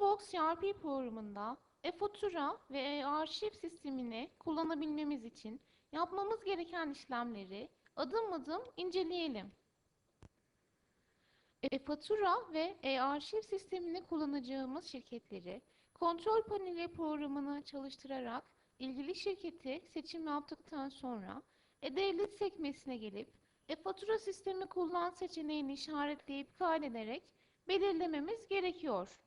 Autobox ERP programında e-fatura ve e-arşiv sistemini kullanabilmemiz için yapmamız gereken işlemleri adım adım inceleyelim. E-fatura ve e-arşiv sistemini kullanacağımız şirketleri kontrol paneli programını çalıştırarak ilgili şirketi seçim yaptıktan sonra e-devlet sekmesine gelip e-fatura sistemi kullan seçeneğini işaretleyip kaydederek belirlememiz gerekiyor.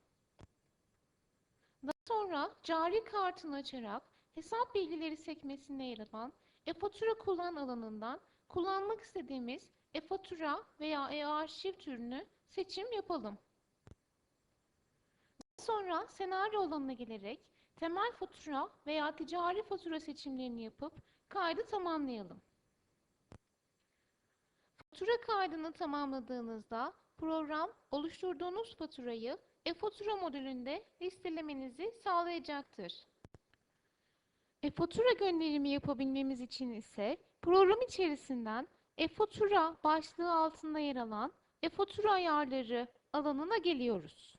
Sonra cari kartını açarak hesap bilgileri sekmesinde yer alan e-fatura kullan alanından kullanmak istediğimiz e-fatura veya e-arşiv türünü seçim yapalım. Sonra senaryo alanına gelerek temel fatura veya ticari fatura seçimlerini yapıp kaydı tamamlayalım. Fatura kaydını tamamladığınızda program oluşturduğunuz faturayı e-fatura modülünde listelemenizi sağlayacaktır. E-fatura gönderimi yapabilmemiz için ise program içerisinden e-fatura başlığı altında yer alan e-fatura ayarları alanına geliyoruz.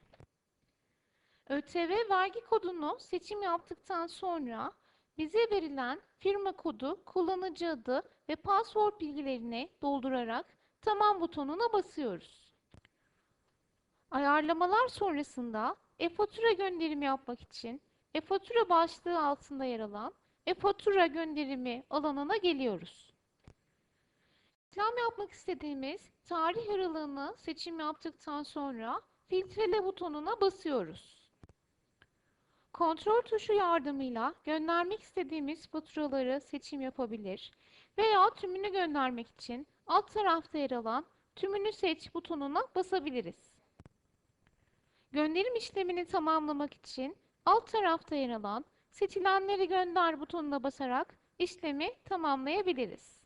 ÖTV vergi kodunu seçim yaptıktan sonra bize verilen firma kodu, kullanıcı adı ve password bilgilerini doldurarak tamam butonuna basıyoruz. Ayarlamalar sonrasında e-fatura gönderimi yapmak için e-fatura başlığı altında yer alan e-fatura gönderimi alanına geliyoruz. İşlem yapmak istediğimiz tarih aralığını seçim yaptıktan sonra filtrele butonuna basıyoruz. Kontrol tuşu yardımıyla göndermek istediğimiz faturaları seçim yapabilir veya tümünü göndermek için alt tarafta yer alan tümünü seç butonuna basabiliriz. Gönderim işlemini tamamlamak için alt tarafta yer alan seçilenleri gönder butonuna basarak işlemi tamamlayabiliriz.